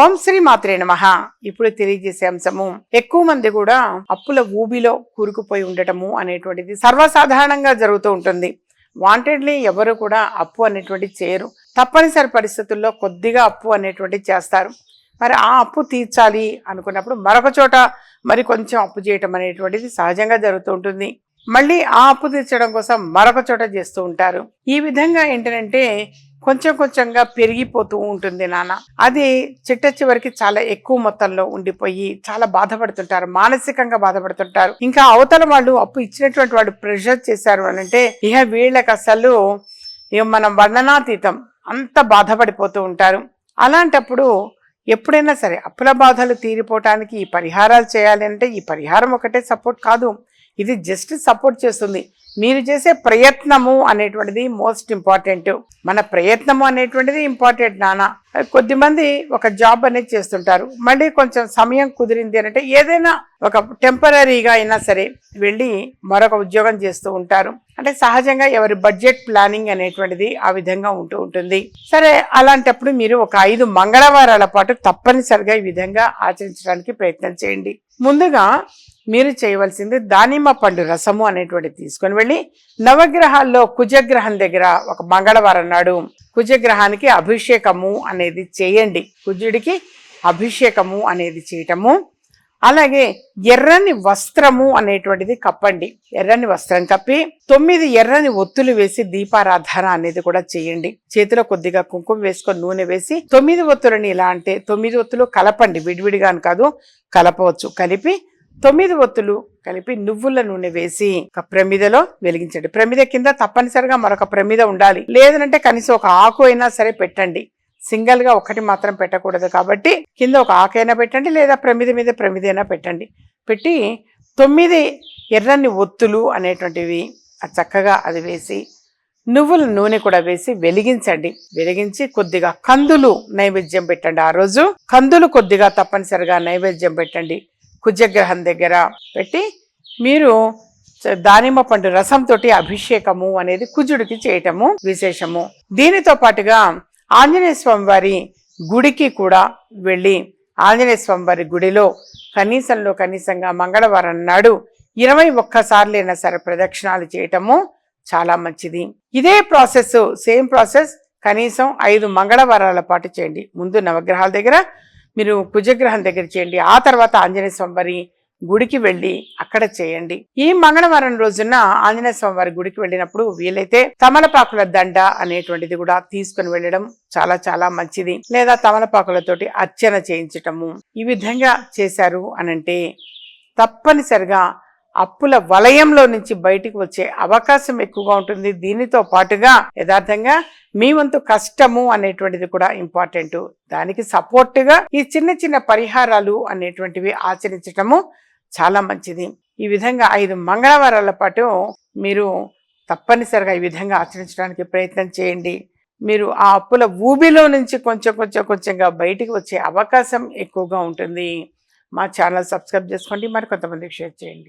ఓం శ్రీ మాత్రే నమ. ఇప్పుడు తెలియజేసే అంశము ఎక్కువ మంది కూడా అప్పుల ఊబిలో కూరుకుపోయి ఉండటము అనేటువంటిది సర్వసాధారణంగా జరుగుతూ ఉంటుంది. వాంటెడ్లీ ఎవరు కూడా అప్పు అనేటువంటి చేయరు. తప్పనిసరి పరిస్థితుల్లో కొద్దిగా అప్పు అనేటువంటి చేస్తారు. మరి ఆ అప్పు తీర్చాలి అనుకున్నప్పుడు మరొక చోట మరి కొంచెం అప్పు చేయటం అనేటువంటిది సహజంగా జరుగుతూ ఉంటుంది. మళ్ళీ ఆ అప్పు తీర్చడం కోసం మరొక చోట చేస్తూ ఉంటారు. ఈ విధంగా ఏంటంటే కొంచెం కొంచెంగా పెరిగిపోతూ ఉంటుంది నాన్న. అది చిట్ట చివరికి చాలా ఎక్కువ మొత్తంలో ఉండిపోయి చాలా బాధపడుతుంటారు మానసికంగా బాధపడుతుంటారు. ఇంకా అవతల వాళ్ళు అప్పు ఇచ్చినటువంటి వాళ్ళు ప్రెషర్ చేశారు అని అంటే ఇక వీళ్ళకి అసలు మనం వర్ణనాతీతం అంత బాధపడిపోతూ ఉంటారు. అలాంటప్పుడు ఎప్పుడైనా సరే అప్పుల బాధలు తీరిపోవటానికి ఈ పరిహారాలు చేయాలి అంటే ఈ పరిహారం ఒకటే సపోర్ట్ కాదు. ఇది జస్ట్ సపోర్ట్ చేస్తుంది. మీరు చేసే ప్రయత్నము అనేటువంటిది మోస్ట్ ఇంపార్టెంట్ మన ప్రయత్నము అనేటువంటిది ఇంపార్టెంట్ నానా. కొద్దిమంది ఒక జాబ్ అనేది చేస్తుంటారు. మళ్ళీ కొంచెం సమయం కుదిరింది అంటే ఏదైనా ఒక టెంపరీగా అయినా సరే వెళ్ళి మరొక ఉద్యోగం చేస్తూ ఉంటారు. అంటే సహజంగా ఎవరి బడ్జెట్ ప్లానింగ్ అనేటువంటిది ఆ విధంగా ఉంటూ ఉంటుంది. సరే అలాంటప్పుడు మీరు ఒక ఐదు మంగళవారాల పాటు తప్పనిసరిగా ఈ విధంగా ఆచరించడానికి ప్రయత్నం చేయండి. ముందుగా మీరు చేయవలసింది దానిమ్మ పండు రసము అనేటువంటిది తీసుకొని వెళ్ళి నవగ్రహాల్లో కుజగ్రహం దగ్గర ఒక మంగళవారం నాడు కుజగ్రహానికి అభిషేకము అనేది చేయండి. కుజుడికి అభిషేకము అనేది చేయటము. అలాగే ఎర్రని వస్త్రము అనేటువంటిది కప్పండి. ఎర్రని వస్త్రం కప్పి తొమ్మిది ఎర్రని ఒత్తులు వేసి దీపారాధన అనేది కూడా చేయండి. చేతిలో కొద్దిగా కుంకుమ వేసుకొని నూనె వేసి తొమ్మిది ఒత్తులని ఇలా అంటే తొమ్మిది ఒత్తులు కలపండి. విడివిడిగాను కాదు కలపవచ్చు. కలిపి తొమ్మిది ఒత్తులు కలిపి నువ్వుల నూనె వేసి ఒక ప్రమిదలో వెలిగించండి. ప్రమిద కింద తప్పనిసరిగా మరొక ప్రమిద ఉండాలి. లేదంటే కనీసం ఒక ఆకు అయినా సరే పెట్టండి. సింగిల్గా ఒకటి మాత్రం పెట్టకూడదు కాబట్టి కింద ఒక ఆకైనా పెట్టండి లేదా ప్రమిద మీద ప్రమిదైనా పెట్టండి. పెట్టి తొమ్మిది ఎర్రని ఒత్తులు అనేటువంటివి చక్కగా అది వేసి నువ్వుల నూనె కూడా వేసి వెలిగించండి. వెలిగించి కొద్దిగా కందులు నైవేద్యం పెట్టండి. ఆ రోజు కందులు కొద్దిగా తప్పనిసరిగా నైవేద్యం పెట్టండి. కుజగ్రహం దగ్గర పెట్టి మీరు దానిమ్మ పండు రసంతో అభిషేకము అనేది కుజుడికి చేయటము విశేషము. దీనితో పాటుగా ఆంజనేయ స్వామి వారి గుడికి కూడా వెళ్ళి ఆంజనేయ స్వామి వారి గుడిలో కనీసంలో కనీసంగా మంగళవారం నాడు ఇరవై ఒక్కసార్లైనా సరే ప్రదక్షిణాలు చేయటము చాలా మంచిది. ఇదే ప్రాసెస్ సేమ్ ప్రాసెస్ కనీసం ఐదు మంగళవారాల పాటు చేయండి. ముందు నవగ్రహాల దగ్గర మీరు కుజగ్రహం దగ్గర చేయండి ఆ తర్వాత ఆంజనేయ స్వామివారి గుడికి వెళ్ళి అక్కడ చేయండి. ఈ మంగళవారం రోజున ఆంజనేయ స్వామివారి గుడికి వెళ్ళినప్పుడు వీలైతే తమలపాకుల దండ అనేటువంటిది కూడా తీసుకుని వెళ్ళడం చాలా చాలా మంచిది. లేదా తమలపాకులతోటి అర్చన చేయించటము. ఈ విధంగా చేశారు అనంటే తప్పనిసరిగా అప్పుల వలయంలో నుంచి బయటికి వచ్చే అవకాశం ఎక్కువగా ఉంటుంది. దీనితో పాటుగా యథార్థంగా మీ వంతు కష్టము అనేటువంటిది కూడా ఇంపార్టెంట్. దానికి సపోర్ట్గా ఈ చిన్న చిన్న పరిహారాలు అనేటువంటివి ఆచరించటము చాలా మంచిది. ఈ విధంగా ఐదు మంగళవారాల పాటు మీరు తప్పనిసరిగా ఈ విధంగా ఆచరించడానికి ప్రయత్నం చేయండి. మీరు ఆ అప్పుల ఊబిలో నుంచి కొంచెం కొంచెం కొంచెంగా బయటికి వచ్చే అవకాశం ఎక్కువగా ఉంటుంది. మా ఛానల్ సబ్స్క్రైబ్ చేసుకోండి. మరి కొంతమందికి షేర్ చేయండి.